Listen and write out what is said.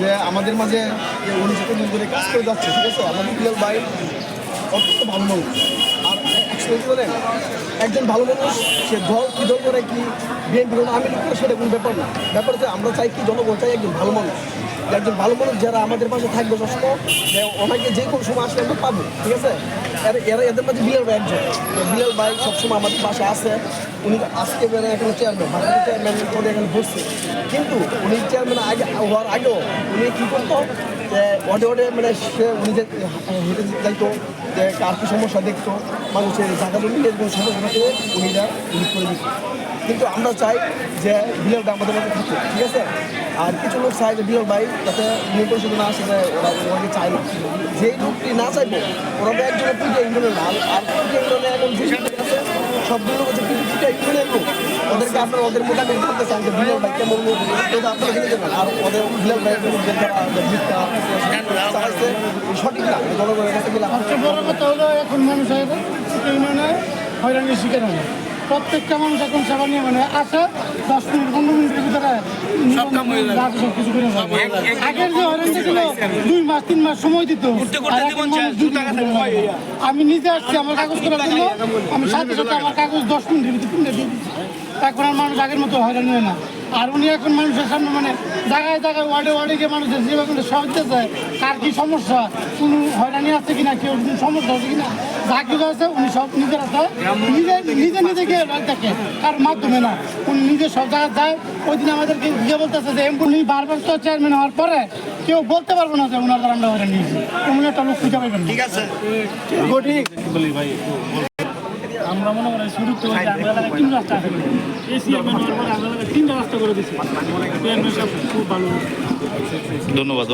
যে আমাদের মাঝে যে উনি ধরে কাজ করে যাচ্ছে, ঠিক আছে? আমাদের বিলাল ভাই অত্যন্ত ভালো মানুষ। আর একজন ভালো মানুষ, সে দল, কী দল করে কি বিএনপি কোনো আমি করে সেটা কোনো ব্যাপার না। ব্যাপার হচ্ছে আমরা চাই কি জনগণ চাই একজন ভালো মানুষ। একজন ভালো মানুষ যারা আমাদের পাশে থাকবে সবসময় ওনাকে যে কোনো সময় আসলে আমরা পাবো, ঠিক আছে? এরা এদের মাঝে বিলাল ভাই একজন। বিলাল ভাই সবসময় আমাদের পাশে আছে। উনি আজকে বেড়ে এখন চেয়ারম্যান ভারতের চেয়ারম্যান পদে এখানে বসছে। কিন্তু উনি চেয়ারম্যান আগে, হওয়ার আগেও উনি কী করতো? ওয়ার্ডে ওয়ার্ডে মানে সে উনি যে হেঁটে যাইতো, যে কার কি সমস্যা দেখতো, মানুষের জায়গা জমি কোনো সমস্যা থাকলে উনি করে দিত। কিন্তু আমরা চাই যে ভাই আমাদের মধ্যে থাকে, ঠিক আছে? আর কিছু লোক চাই যে বিলাল ভাই যাতে নিয়ে পরিষদে না আসে যে ওরা ওনাকে চায় না। যেই লোকটি না চাইব, ওরা তো একজনের পিঠে ইউনিয়নের না আর- পিঠে এখন যে সবগুলো হচ্ছে পিঠে ইউনিয়নের লোক ওদেরকে আপনারা ওদের মোটামুটি করতে চান যে বিলাল ভাই কেমন লোক আপনারা আর ওদের বিলাল ভাই সঠিক না। জনগণের কাছে সবচেয়ে বড় কথা হলো এখন মানুষ হয়রানির শিকার হয় প্রত্যেকটা মানুষ এখন সেবা নিয়ে মানে আসে দশ মিনিট পনেরো মিনিটের ভিতরে সব কিছু করে আগের যে হয়রানিটা ছিল দুই মাস তিন মাস সময় দিত। আমি নিজে আসছি আমার কাগজ করার জন্য। আমি সাথে সাথে আমার কাগজ দশ মিনিটের ভিতরে এখন আর মানুষ আগের মতো হয়রানি হয় না। আর উনি এখন মানুষের সামনে মানে জায়গায় জায়গায় ওয়ার্ডে ওয়ার্ডে গিয়ে মানুষের যেভাবে সহজে যায়। কার কি সমস্যা? কোনো হয়রানি আছে কিনা? কেউ কোনো সমস্যা আছে কিনা? যা কিছু আছে উনি সব নিজের আছে নিজে নিজে নিজে গিয়ে থাকে কার মাধ্যমে না? উনি নিজে সব জায়গায় যায়। ওই দিন আমাদেরকে গিয়ে বলতেছে যে উনি বারবার তো চেয়ারম্যান হওয়ার পরে কেউ বলতে পারব না যে ওনার দ্বারা আমরা হয়রানি হয়েছি। এমন একটা লোক খুঁজে পাইবেন ঠিক আছে। আমরা মনে করি শুরু তো আমরা এলাকায় তিন রাস্তা আছে। এসি এর পরে আমরা এলাকায় তিনটা রাস্তা করে সব খুব ভালো ধন্যবাদ।